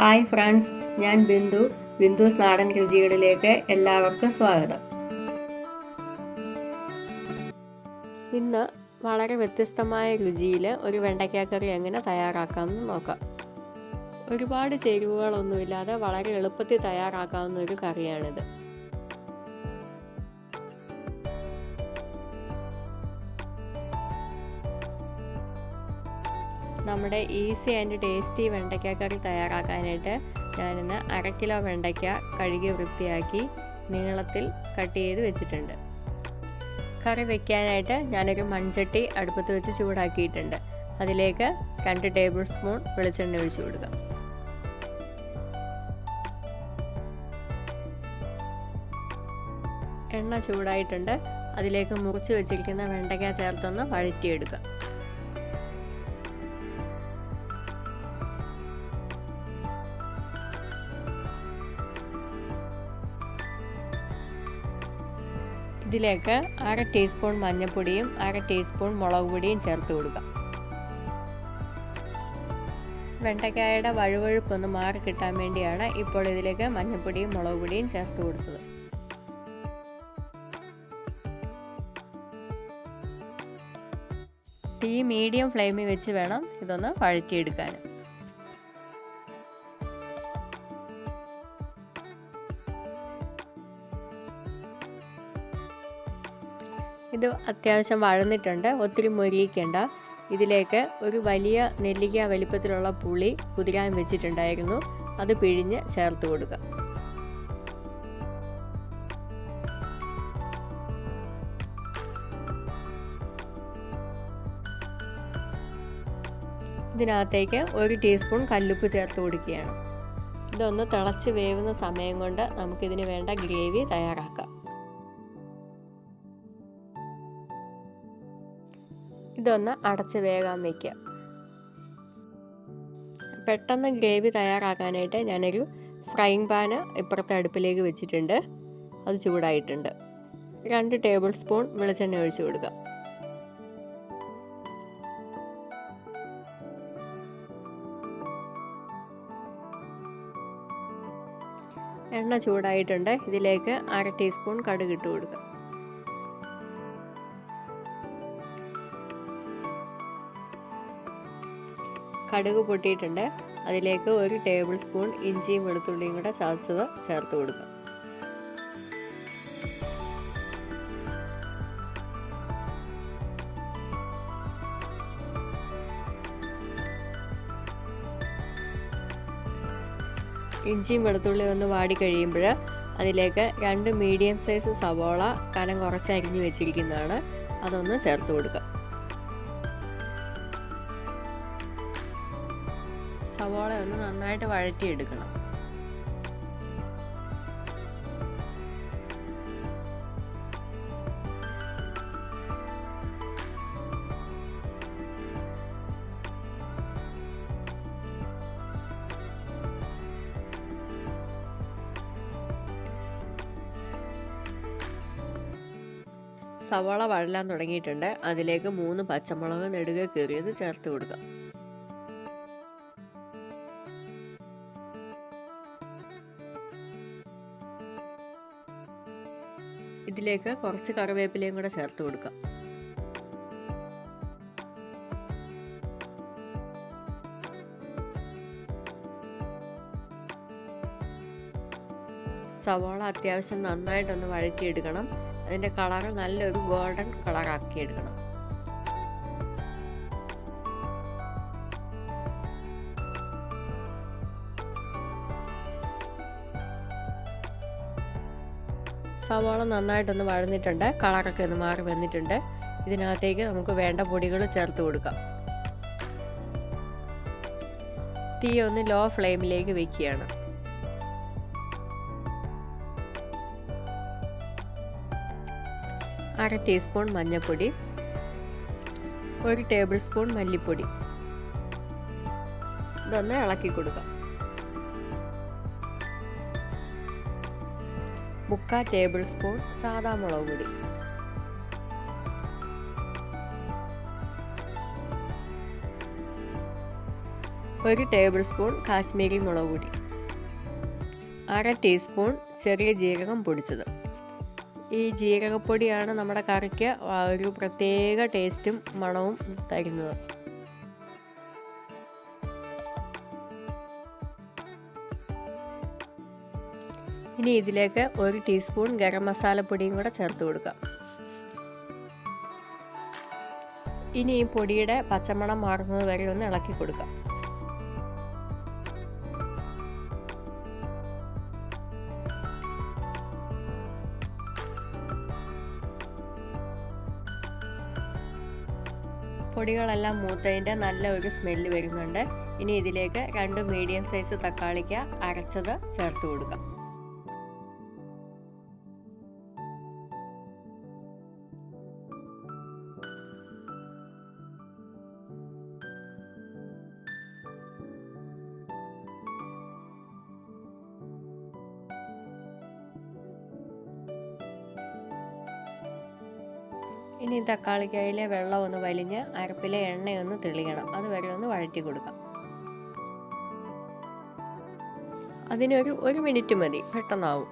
Hi friends ഞാൻ ബിന്ദു. ബിന്ദുസ് നാടൻ രുചികളിലേക്ക് എല്ലാവർക്കും സ്വാഗതം. ഇന്ന് വളരെ വ്യത്യസ്തമായ രുചിയിൽ ഒരു വെണ്ടയ്ക്കാക്കറി എങ്ങനെ തയ്യാറാക്കാമെന്ന് നോക്കാം. ഒരുപാട് ചേരുവകളൊന്നുമില്ലാതെ വളരെ എളുപ്പത്തിൽ തയ്യാറാക്കാവുന്ന ഒരു കറിയാണിത്. നമ്മുടെ ഈസി ആൻഡ് ടേസ്റ്റി വെണ്ടയ്ക്ക കറി തയ്യാറാക്കാനായിട്ട് ഞാനിന്ന് അര കിലോ വെണ്ടയ്ക്ക കഴുകി വൃത്തിയാക്കി നീളത്തിൽ കട്ട് ചെയ്ത് വെച്ചിട്ടുണ്ട്. കറി വെക്കാനായിട്ട് ഞാനൊരു മൺചട്ടി അടുപ്പത്ത് വെച്ച് ചൂടാക്കിയിട്ടുണ്ട്. അതിലേക്ക് രണ്ട് ടേബിൾ സ്പൂൺ വെളിച്ചെണ്ണ ഒഴിച്ചു കൊടുക്കാം. എണ്ണ ചൂടായിട്ടുണ്ട്. അതിലേക്ക് മുറിച്ച് വെച്ചിരിക്കുന്ന വെണ്ടയ്ക്ക ചേർത്തൊന്ന് വഴറ്റിയെടുക്കുക ഇതിലേക്ക് അര ടീസ്പൂൺ മഞ്ഞൾപ്പൊടിയും അര ടീസ്പൂൺ മുളക് പൊടിയും ചേർത്ത് കൊടുക്കാം. വെണ്ടക്കായയുടെ വഴുവഴുപ്പൊന്ന് മാറി കിട്ടാൻ വേണ്ടിയാണ് ഇപ്പോൾ ഇതിലേക്ക് മഞ്ഞൾപ്പൊടിയും മുളക് പൊടിയും ചേർത്ത് കൊടുത്തത്. തീ മീഡിയം ഫ്ലെയിമിൽ വെച്ച് വേണം ഇതൊന്ന് വഴറ്റിയെടുക്കാൻ. ഇത് അത്യാവശ്യം വഴന്നിട്ടുണ്ട്. ഒത്തിരി മൊരിയിക്കേണ്ട ഇതിലേക്ക് ഒരു വലിയ നെല്ലിക്ക വലിപ്പത്തിലുള്ള പുളി കുതിരാൻ വെച്ചിട്ടുണ്ടായിരുന്നു. അത് പിഴിഞ്ഞ് ചേർത്ത് കൊടുക്കുക. ഇതിനകത്തേക്ക് ഒരു ടീസ്പൂൺ കല്ലുപ്പ് ചേർത്ത് കൊടുക്കുകയാണ്. ഇതൊന്ന് തിളച്ച് വേവുന്ന സമയം കൊണ്ട് നമുക്കിതിന് വേണ്ട ഗ്രേവി തയ്യാറാക്കാം. ഇതൊന്ന് അടച്ച് വേകാൻ വയ്ക്കുക. പെട്ടെന്ന് ഗ്രേവി തയ്യാറാക്കാനായിട്ട് ഞാനൊരു ഫ്രൈങ് പാന് ഇപ്പുറത്തെ അടുപ്പിലേക്ക് വെച്ചിട്ടുണ്ട്. അത് ചൂടായിട്ടുണ്ട്. രണ്ട് ടേബിൾ സ്പൂൺ വെളിച്ചെണ്ണ ഒഴിച്ചു കൊടുക്കുക. എണ്ണ ചൂടായിട്ടുണ്ട്. ഇതിലേക്ക് അര ടീസ്പൂൺ കടുക് ഇട്ട് കൊടുക്കുക. കടുക് പൊട്ടിയിട്ടുണ്ട്. അതിലേക്ക് ഒരു ടേബിൾ സ്പൂൺ ഇഞ്ചിയും വെളുത്തുള്ളിയും കൂടെ ചതച്ചത് ചേർത്ത് കൊടുക്കുക ഇഞ്ചിയും വെളുത്തുള്ളിയും ഒന്ന് വാടി കഴിയുമ്പോൾ അതിലേക്ക് രണ്ട് മീഡിയം സൈസ് സവോള കനം കുറച്ച് അരിഞ്ഞ് വെച്ചിരിക്കുന്നതാണ്. അതൊന്ന് ചേർത്ത് കൊടുക്കുക സവോള ഒന്ന് നന്നായിട്ട് വഴറ്റിയെടുക്കണം. സവാള വഴലാൻ തുടങ്ങിയിട്ടുണ്ട്. അതിലേക്ക് മൂന്ന് പച്ചമുളക് നെടുക കീറിയത് ചേർത്ത് കൊടുക്കാം. ഇതിലേക്ക് കുറച്ച് കറിവേപ്പിലയും കൂടെ ചേർത്ത് കൊടുക്കാം. സവാള അത്യാവശ്യം നന്നായിട്ടൊന്ന് വഴറ്റിയെടുക്കണം. അതിന്റെ കളറ് നല്ലൊരു ഗോൾഡൻ കളറാക്കി സവാള നന്നായിട്ടൊന്ന് വഴന്നിട്ടുണ്ട്. കളറൊക്കെ ഒന്ന് മാറി വന്നിട്ടുണ്ട്. ഇതിനകത്തേക്ക് നമുക്ക് വേണ്ട പൊടികൾ ചേർത്ത് കൊടുക്കാം. തീ ഒന്ന് ലോ ഫ്ലെയിമിലേക്ക് വെക്കുകയാണ്. അര ടീസ്പൂൺ മഞ്ഞൾപ്പൊടി ഒരു ടേബിൾ സ്പൂൺ മല്ലിപ്പൊടി. ഇതൊന്ന് ഇളക്കി കൊടുക്കാം. മുക്കാൽ ടേബിൾ സ്പൂൺ സാദാ മുളക് പൊടി. ഒരു ടേബിൾ സ്പൂൺ കാശ്മീരി മുളക് പൊടി. അര ടീസ്പൂൺ ചെറിയ ജീരകം പൊടിച്ചത്. ഈ ജീരകപ്പൊടിയാണ് നമ്മുടെ കറിക്ക് ഒരു പ്രത്യേക ടേസ്റ്റും മണവും തരുന്നത്. ഇനി ഇതിലേക്ക് ഒരു ടീസ്പൂൺ ഗരം മസാലപ്പൊടിയും കൂടെ ചേർത്ത് കൊടുക്കാം. ഇനി ഈ പൊടിയുടെ പച്ചമണം മാറുന്നത് വരെ ഒന്ന് ഇളക്കി കൊടുക്കാം. പൊടികളെല്ലാം മൂത്തതിന്റെ നല്ല ഒരു സ്മെല്ല് വരുന്നുണ്ട്. ഇനി ഇതിലേക്ക് രണ്ട് മീഡിയം സൈസ് തക്കാളിക്ക അരച്ചത് ചേർത്ത് കൊടുക്കാം. ഇനി തക്കാളിക്കായിലെ വെള്ളം ഒന്ന് വലിഞ്ഞ് അരപ്പിലെ എണ്ണയൊന്ന് തെളിയണം. അതുവരെ ഒന്ന് വഴറ്റി കൊടുക്കാം. അതിനൊരു ഒരു മിനിറ്റ് മതി. പെട്ടെന്നാവും.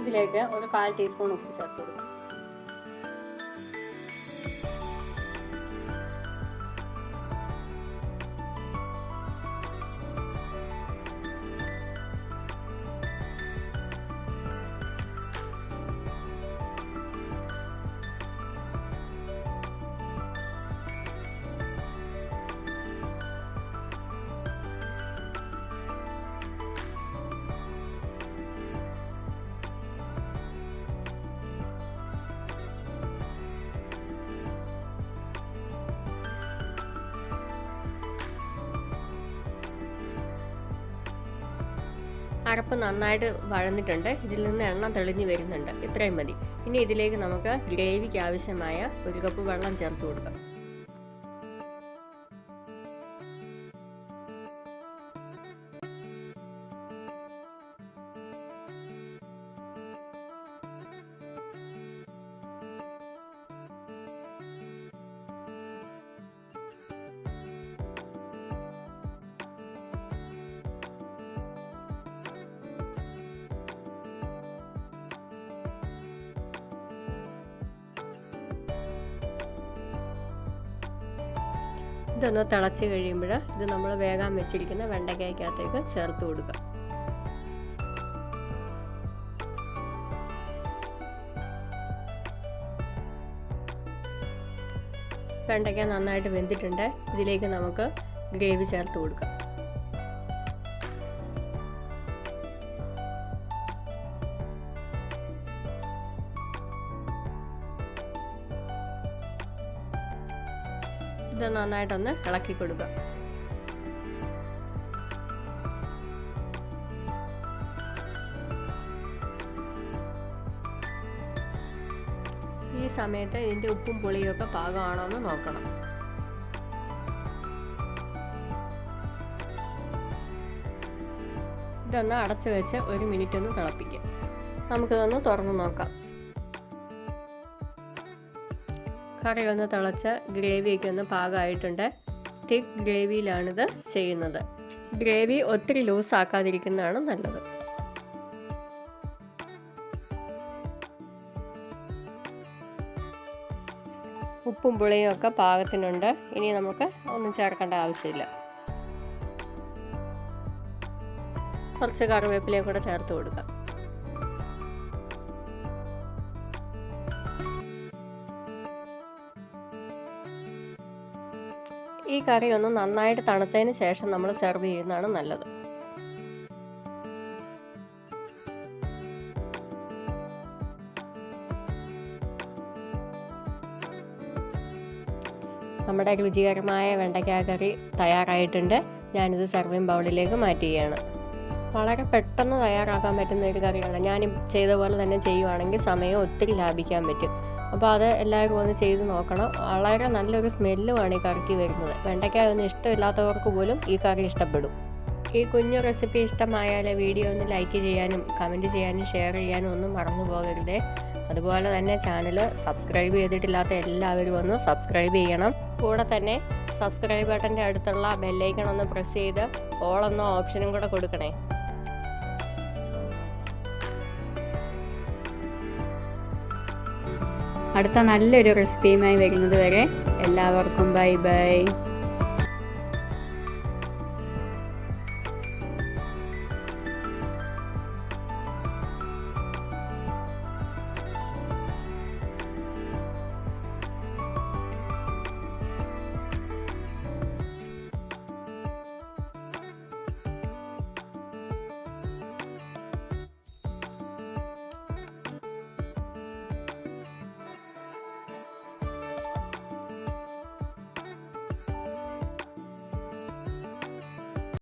ഇതിലേക്ക് ഒരു കാൽ ടീസ്പൂൺ ഉപ്പ് ചേർത്ത് കൊടുക്കാം. അരപ്പ് നന്നായിട്ട് വഴന്നിട്ടുണ്ട്. ഇതിൽ നിന്ന് എണ്ണ തെളിഞ്ഞു വരുന്നുണ്ട്. ഇത്രയും മതി. ഇനി ഇതിലേക്ക് നമുക്ക് ഗ്രേവിക്ക് ആവശ്യമായ ഒരു കപ്പ് വെള്ളം ചേർത്ത് കൊടുക്കാം. ഇതൊന്ന് തിളച്ച് കഴിയുമ്പോൾ ഇത് നമ്മൾ വേഗം വെച്ചിരിക്കുന്ന വെണ്ടയ്ക്കകത്തേക്ക് ചേർത്ത് കൊടുക്കുക. വെണ്ടയ്ക്ക നന്നായിട്ട് വെന്തിട്ടുണ്ട്. ഇതിലേക്ക് നമുക്ക് ഗ്രേവി ചേർത്ത് കൊടുക്കാം. ഇത് നന്നായിട്ടൊന്ന് ഇളക്കി കൊടുക്കുക. ഈ സമയത്ത് ഇതിന്റെ ഉപ്പും പുളിയും ഒക്കെ പാകമാണോ എന്ന് നോക്കണം. ഇതൊന്ന് അടച്ചു വെച്ച് ഒരു മിനിറ്റ് ഒന്ന് തിളപ്പിക്കാം. നമുക്കിതൊന്ന് തുറന്നു നോക്കാം. കറി ഒന്ന് തിളച്ച് ഗ്രേവിയൊക്കെ ഒന്ന് പാകമായിട്ടുണ്ട് തിക്ക് ഗ്രേവിയിലാണിത് ചെയ്യുന്നത്. ഗ്രേവി ഒത്തിരി ലൂസ് ആക്കാതിരിക്കുന്നതാണ് നല്ലത്. ഉപ്പും പുളിയും ഒക്കെ പാകത്തിനുണ്ട്. ഇനി നമുക്ക് ഒന്നും ചേർക്കേണ്ട ആവശ്യമില്ല. കുറച്ച് കറിവേപ്പിലയും കൂടെ ചേർത്ത് കൊടുക്കാം. കറി ഒന്ന് നന്നായിട്ട് തണുത്തതിന് ശേഷം നമ്മൾ സെർവ് ചെയ്യുന്നതാണ് നല്ലത്. നമ്മുടെ രുചികരമായ വെണ്ടയ്ക്ക കറി തയ്യാറായിട്ടുണ്ട്. ഞാനിത് സർവിങ് ബൗളിലേക്ക് മാറ്റുകയാണ്. വളരെ പെട്ടെന്ന് തയ്യാറാക്കാൻ പറ്റുന്ന ഒരു കറിയാണ്. ഞാൻ ചെയ്ത പോലെ തന്നെ ചെയ്യുവാണെങ്കിൽ സമയം ഒത്തിരി ലാഭിക്കാൻ പറ്റും. അപ്പോൾ അത് എല്ലാവരും ഒന്ന് ചെയ്ത് നോക്കണം. വളരെ നല്ലൊരു സ്മെല്ലുമാണ് ഈ കറിക്ക് വരുന്നത്. വെണ്ടയ്ക്കായ ഒന്നും ഇഷ്ടമില്ലാത്തവർക്ക് പോലും ഈ കറി ഇഷ്ടപ്പെടും. ഈ കുഞ്ഞു റെസിപ്പി ഇഷ്ടമായാൽ വീഡിയോ ഒന്ന് ലൈക്ക് ചെയ്യാനും കമന്റ് ചെയ്യാനും ഷെയർ ചെയ്യാനും ഒന്നും മറന്നു പോകരുതേ. അതുപോലെ തന്നെ ചാനൽ സബ്സ്ക്രൈബ് ചെയ്തിട്ടില്ലാത്ത എല്ലാവരും ഒന്ന് സബ്സ്ക്രൈബ് ചെയ്യണം. കൂടെ തന്നെ സബ്സ്ക്രൈബ് ബട്ടന്റെ അടുത്തുള്ള ബെല്ലൈക്കൺ ഒന്ന് പ്രസ് ചെയ്ത് ഓൾ എന്ന ഓപ്ഷനും കൂടെ കൊടുക്കണേ. അടുത്ത നല്ലൊരു റെസിപ്പിയുമായി വരുന്നത് വരെ എല്ലാവർക്കും ബൈ ബൈ